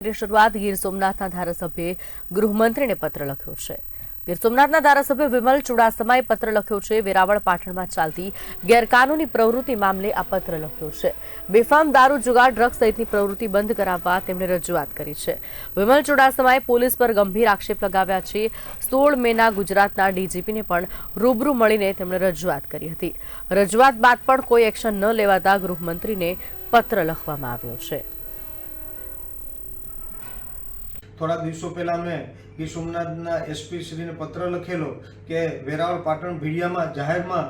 શરૂઆત ગીર સોમનાથના ધારાસભ્યે ગૃહમંત્રીને પત્ર લખ્યો છે. ગીર સોમનાથના ધારાસભ્ય વિમલ ચુડાસમાએ પત્ર લખ્યો છે, વેરાવળ પાટણમાં ચાલતી ગેરકાનૂની પ્રવૃત્તિ મામલે આ પત્ર લખ્યો છે. બેફામ દારૂ, જુગાર, ડ્રગ્સ સહિતની પ્રવૃત્તિ બંધ કરાવવા તેમણે રજૂઆત કરી છે. વિમલ ચુડાસમાએ પોલીસ પર ગંભીર આક્ષેપ લગાવ્યા છે. સોળ મેના ગુજરાતના ડીજીપીને પણ રૂબરૂ મળીને તેમણે રજૂઆત કરી હતી. રજૂઆત બાદ પણ કોઈ એક્શન ન લેવાતા ગૃહમંત્રીને પત્ર લખવામાં આવ્યો છે. થોડા દિવસો પહેલા મેં ગીર સોમનાથના એસપી શ્રીને પત્ર લખેલો કે વેરાવળ પાટણ ભીડિયામાં જાહેરમાં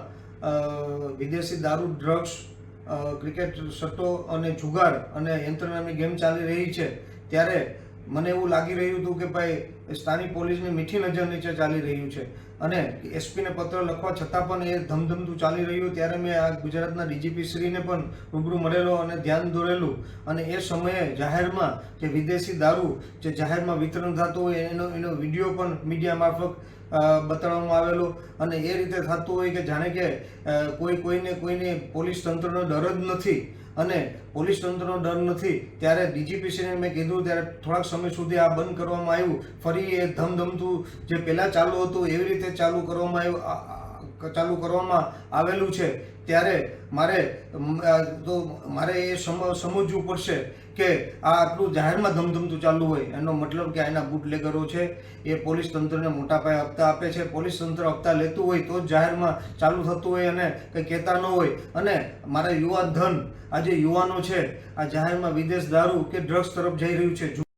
વિદેશી દારૂ, ડ્રગ્સ ક્રિકેટ સટ્ટો અને જુગાર અને યંત્ર નામની ગેમ ચાલી રહી છે. ત્યારે મને એવું લાગી રહ્યું હતું કે ભાઈ, સ્થાનિક પોલીસની મીઠી નજર નીચે ચાલી રહ્યું છે. અને એસપીને પત્ર લખવા છતાં પણ એ ધમધમતું ચાલી રહ્યું. ત્યારે મેં આ ગુજરાતના ડીજીપી શ્રીને પણ રૂબરૂ મળેલો અને ધ્યાન દોરેલું. અને એ સમયે જાહેરમાં જે વિદેશી દારૂ જે જાહેરમાં વિતરણ થતું હોય, એનો એનો વીડિયો પણ મીડિયા મારફત બતાડવામાં આવેલો. અને એ રીતે થતું હોય કે જાણે કે કોઈ, કોઈને કોઈને પોલીસ તંત્રનો ડર જ નથી. અને પોલીસ તંત્રનો ડર નથી. ત્યારે ડીજીપીસીને મેં કીધું, ત્યારે થોડાક સમય સુધી આ બંધ કરવામાં આવ્યું. ફરી એ ધમધમતું જે પહેલાં ચાલુ હતું, એવી રીતે ચાલુ કરવામાં ચાલુ કરવામાં આવેલું છે. ત્યારે મારે તો મારે એ સમજવું પડશે કે આ આટલું જાહેરમાં ધમધમતું ચાલુ હોય. એનો મતલબ કે આના બુટલેગરો છે, એ પોલીસ તંત્રને મોટા પાયે હપ્તા આપે છે. પોલીસ તંત્ર હપ્તા લેતું હોય તો જ જાહેરમાં ચાલુ થતું હોય અને કંઈ કહેતા ન હોય. અને મારા યુવા ધન આ જે યુવાનો છે, આ જાહેરમાં વિદેશ દારૂ કે ડ્રગ્સ તરફ જઈ રહ્યું છે.